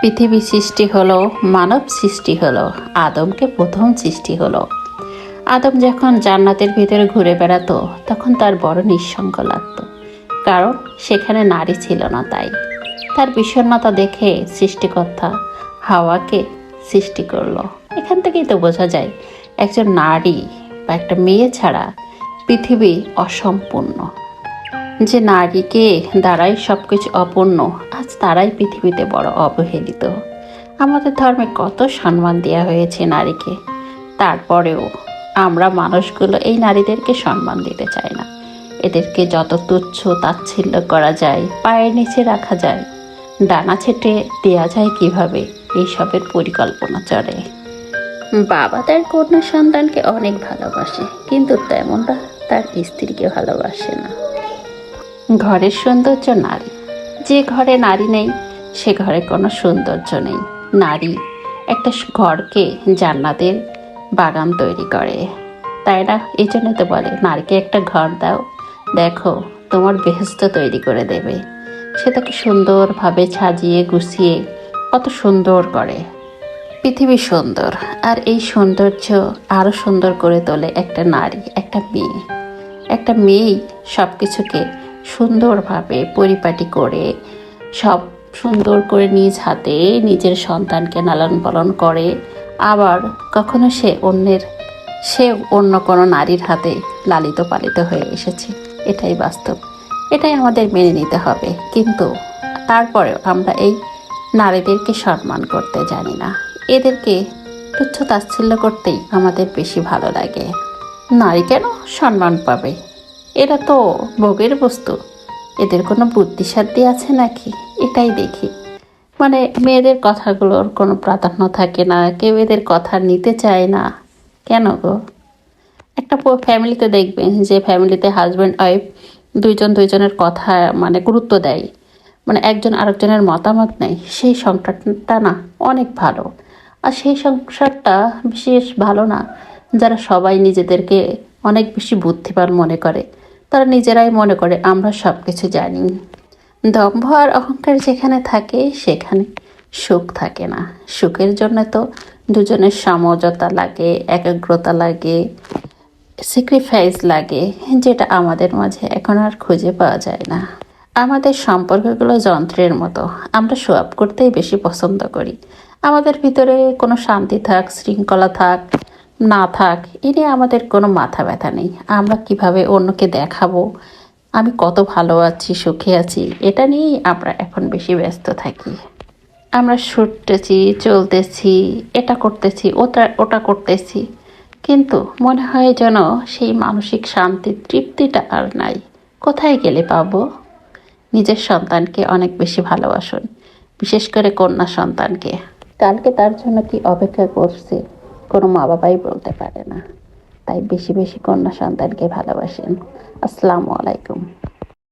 পৃথিবী সৃষ্টি হলো, মানব সৃষ্টি হলো, আদমকে প্রথম সৃষ্টি হলো। আদম যখন জান্নাতের ভিতরে ঘুরে বেড়াতো, তখন তার বড় নিঃসঙ্গ লাগতো, কারণ সেখানে নারী ছিল না তাই। তার বিষণ্ণতা দেখে সৃষ্টিকর্তা হাওয়াকে সৃষ্টি করল। এখান থেকেই তো বোঝা যায়, একজন নারী বা একটা মেয়ে ছাড়া পৃথিবী অসম্পূর্ণ। যে নারীকে দ্বারাই সব কিছু অপূর্ণ, আজ তারাই পৃথিবীতে বড় অবহেলিত। আমাদের ধর্মে কত সম্মান দেওয়া হয়েছে নারীকে। তারপরেও আমরা মানুষগুলো এই নারীদেরকে সম্মান দিতে চাই না। এদেরকে যত তুচ্ছ তাচ্ছিল্য করা যায়, পায়ের নিচে রাখা যায়, ডানা ছেটে দেওয়া যায় কীভাবে, এইসবের পরিকল্পনা চলে। বাবা তার কন্যা সন্তানকে অনেক ভালোবাসে, কিন্তু তেমনটা তার স্ত্রীকে ভালোবাসে না। ঘরের সৌন্দর্য নারী। যে ঘরে নারী নেই, সে ঘরে কোনো সৌন্দর্য নেই। নারী একটা ঘরকে জান্নাতের বাগান তৈরি করে। তাই না? এই জন্য তো বলে, নারীকে একটা ঘর দাও, দেখো তোমার বেহেস্ত তৈরি করে দেবে। সে তাকে সুন্দরভাবে সাজিয়ে গুছিয়ে কত সুন্দর করে। পৃথিবী সুন্দর, আর এই সৌন্দর্য আরও সুন্দর করে তোলে একটা নারী, একটা মেয়ে। একটা মেয়েই সব কিছুকে সুন্দরভাবে পরিপাটি করে, সব সুন্দর করে নিজ হাতে নিজের সন্তানকে লালন পালন করে। আবার কখনো সে অন্যের, সে অন্য কোনো নারীর হাতে লালিত পালিত হয়ে এসেছে। এটাই বাস্তব। এটাই আমাদের মেনে নিতে হবে। কিন্তু তারপরেও আমরা এই নারীদেরকে সম্মান করতে জানি না। এদেরকে তুচ্ছ তাচ্ছিল্য করতেই আমাদের বেশি ভালো লাগে। নারী কেন সম্মান পাবে? এরা তো ভোগের বস্তু। এদের কোনো বুদ্ধিসাধ্য আছে নাকি? এটাই দেখি। মানে মেয়েদের কথাগুলোর কোনো প্রাধান্য থাকে না, কেউ এদের কথা নিতে চায় না। কেন গো? একটা ফ্যামিলিতে দেখবেন যে ফ্যামিলিতে হাজব্যান্ড ওয়াইফ দুইজন দুইজনের কথা মানে গুরুত্ব দেয়। মানে একজন আরেকজনের মতামত নেই সেই সংসারটা না অনেক ভালো। আর সেই সংসারটা বিশেষ ভালো না। যারা সবাই নিজেদেরকে অনেক বেশি বুদ্ধিমান মনে করে। তারা নিজেরাই মনে করে, আমরা সব কিছু জানি। দম্ভ আর অহংকার যেখানে থাকে, সেখানে সুখ থাকে না। সুখের জন্য তো দুজনের সমঝোতা লাগে, একাগ্রতা লাগে স্যাক্রিফাইস লাগে, যেটা আমাদের মাঝে এখন আর খুঁজে পাওয়া যায় না। আমাদের সম্পর্কগুলো যন্ত্রের মতো, আমরা সোয়াপ করতেই বেশি পছন্দ করি। আমাদের ভিতরে কোনো শান্তি থাক, শৃঙ্খলা থাক না থাক, এ নিয়ে আমাদের কোনো মাথা ব্যথা নেই। আমরা কীভাবে অন্যকে দেখাবো? আমি কত ভালো আছি, সুখে আছি, এটা নিয়েই আমরা এখন বেশি ব্যস্ত থাকি। আমরা ছুটতেছি, চলতেছি, এটা করতেছি, ওটা ওটা করতেছি। কিন্তু মনে হয় যেন সেই মানসিক শান্তির তৃপ্তিটা আর নাই। কোথায় গেলে পাবো? নিজের সন্তানকে অনেক বেশি ভালোবাসুন, বিশেষ করে কন্যা সন্তানকে। কালকে তার জন্য কি অপেক্ষা করছে? কোনো মা বাবাই বলতে পারে না। তাই বেশি বেশি কন্যা সন্তানকে ভালোবাসেন। আসসালামু আলাইকুম।